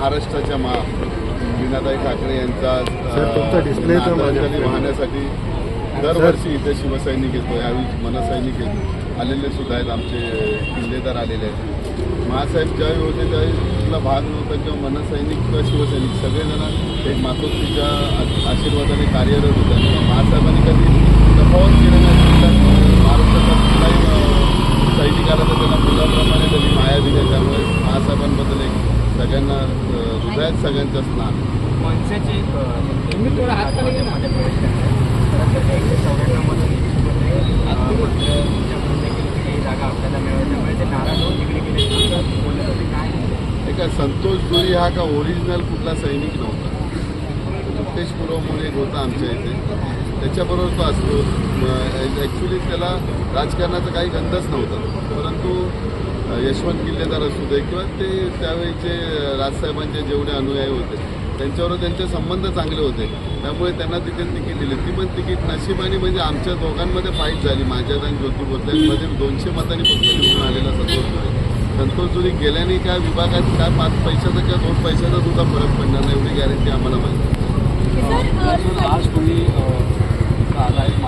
महाराष्ट्राच्या मा मीनाताई ठाकरे यांचा आदरांजली वाहण्यासाठी दरवर्षी इथे शिवसैनिक येतो. यावेळी मनसैनिक येतो. आलेले सुद्धा आहेत आमचे किल्लेदार आलेले आहेत. महासाहेब ज्यावेळी होते कुठला भाग नव्हता किंवा मनसैनिक किंवा शिवसैनिक सगळेजण एक मातोश्रीच्या आशीर्वादाने कार्यरत होते. आणि महासाहेबांनी कधी तफावत केली नाही. सगळ्यांना हृदयात सगळ्यांचं स्नान मनसेची जागा आपल्याला ते नाराज होऊन तिकडे गेले. बोलत होते काय संतोष जोरी हा का ओरिजिनल कुठला सैनिक नव्हता? मुक्तेश पुरव म्हणून एक होता आमच्या इथे. त्याच्याबरोबर तो असतो. ॲक्च्युली त्याला राजकारणाचा काही गंधच नव्हता. परंतु यशवंत किल्लेदार असू दे किंवा ते त्यावेळीचे राजसाहेबांचे जेवढे अनुयायी होते त्यांच्यावर त्यांचे संबंध चांगले होते. त्यामुळे त्यांना तिथे तिकीट दिली. ती पण तिकीट नशिबाने म्हणजे आमच्या दोघांमध्ये फाईट झाली. माझ्यात आणि ज्योती बोलत्यांमध्ये दोनशे मतांनी फक्त निवडून आलेला संतोष जोरी संतोष जुरी गेल्याने काय विभागात काय पाच पैशाचा किंवा दोन पैशाचा सुद्धा फरक पडणार नाही एवढी गॅरंटी आम्हाला माहिती